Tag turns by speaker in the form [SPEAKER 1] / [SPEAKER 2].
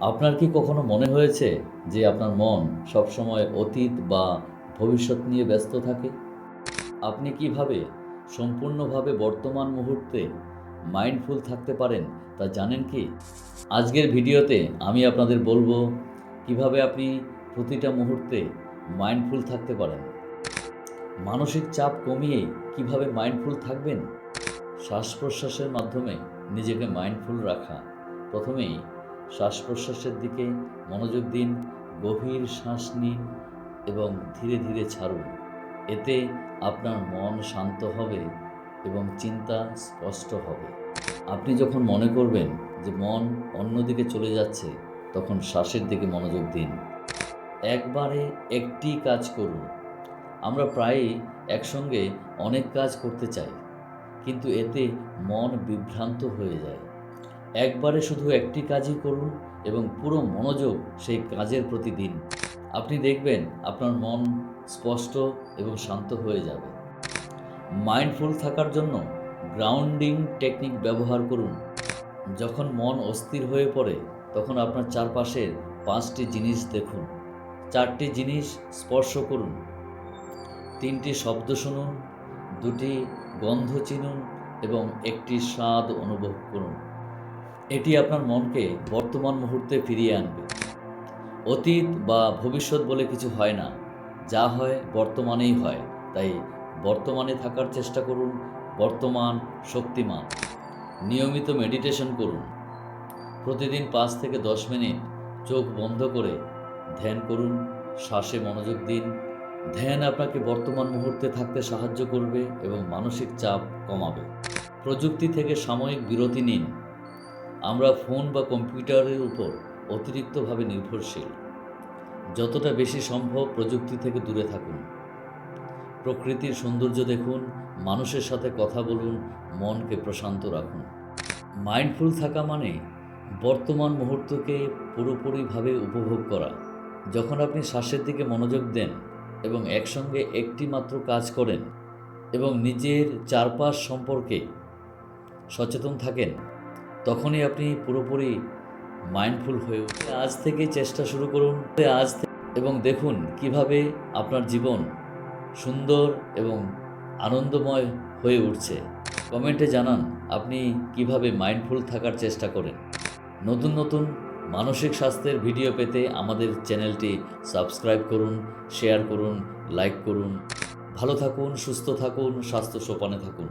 [SPEAKER 1] আপনার কি কখনো মনে হয়েছে যে আপনার মন সবসময় অতীত বা ভবিষ্যৎ নিয়ে ব্যস্ত থাকে? আপনি কীভাবে সম্পূর্ণভাবে বর্তমান মুহূর্তে মাইন্ডফুল থাকতে পারেন তা জানেন কি? আজকের ভিডিওতে আমি আপনাদের বলব কীভাবে আপনি প্রতিটা মুহূর্তে মাইন্ডফুল থাকতে পারেন। মানসিক চাপ কমিয়ে কীভাবে মাইন্ডফুল থাকবেন? শ্বাস প্রশ্বাসের মাধ্যমে নিজেকে মাইন্ডফুল রাখা। প্রথমেই শ্বাস প্রশ্বাসের দিকে মনোযোগ দিন, গভীর শ্বাস নিন এবং ধীরে ধীরে ছাড়ুন। এতে আপনার মন শান্ত হবে এবং চিন্তা স্পষ্ট হবে। আপনি যখন মনে করবেন যে মন অন্যদিকে চলে যাচ্ছে, তখন শ্বাসের দিকে মনোযোগ দিন। একবারে একটি কাজ করুন। আমরা প্রায়ই একসঙ্গে অনেক কাজ করতে চাই, কিন্তু এতে মন বিভ্রান্ত হয়ে যায়। একবারে শুধু একটি কাজই করুন এবং পুরো মনোযোগ সেই কাজের প্রতি দিন। আপনি দেখবেন আপনার মন স্পষ্ট এবং শান্ত হয়ে যাবে। মাইন্ডফুল থাকার জন্য গ্রাউন্ডিং টেকনিক ব্যবহার করুন। যখন মন অস্থির হয়ে পড়ে, তখন আপনার চারপাশের পাঁচটি জিনিস দেখুন। চারটি জিনিস স্পর্শ করুন। তিনটি শব্দ শুনুন, দুটি গন্ধ চিনুন এবং একটি স্বাদ অনুভব করুন। এটি আপনার মনকে বর্তমান মুহূর্তে ফিরিয়ে আনবে। অতীত বা ভবিষ্যৎ বলে কিছু হয় না। যা হয় বর্তমানেই হয়। তাই বর্তমানে থাকার চেষ্টা করুন। বর্তমান শক্তিমান। নিয়মিত মেডিটেশন করুন। প্রতিদিন পাঁচ থেকে দশ মিনিট চোখ বন্ধ করে ধ্যান করুন। শ্বাসে মনোযোগ দিন। ধ্যান আপনাকে বর্তমান মুহূর্তে থাকতে সাহায্য করবে এবং মানসিক চাপ কমাবে। প্রযুক্তি থেকে সাময়িক বিরতি নিন। আমরা ফোন বা কম্পিউটারের উপর অতিরিক্তভাবে নির্ভরশীল। যতটা বেশি সম্ভব প্রযুক্তি থেকে দূরে থাকুন। প্রকৃতির সৌন্দর্য দেখুন, মানুষের সাথে কথা বলুন, মনকে প্রশান্ত রাখুন। মাইন্ডফুল থাকা মানে বর্তমান মুহূর্তকে পুরোপুরিভাবে উপভোগ করা। যখন আপনি শ্বাসের দিকে মনোযোগ দেন এবং একসঙ্গে একটি মাত্র কাজ করেন এবং নিজের চারপাশ সম্পর্কে সচেতন থাকেন তখনই আপনি পুরোপুরি মাইন্ডফুল হয়ে উঠে আজ থেকে চেষ্টা শুরু করুন। আজ এবং দেখুন কীভাবে আপনার জীবন সুন্দর এবং আনন্দময় হয়ে উঠছে। কমেন্টে জানান আপনি কীভাবে মাইন্ডফুল থাকার চেষ্টা করেন। নতুন নতুন মানসিক স্বাস্থ্যের ভিডিও পেতে আমাদের চ্যানেলটি সাবস্ক্রাইব করুন শেয়ার করুন লাইক করুন। ভালো থাকুন, সুস্থ থাকুন, স্বাস্থ্য সোপানে থাকুন।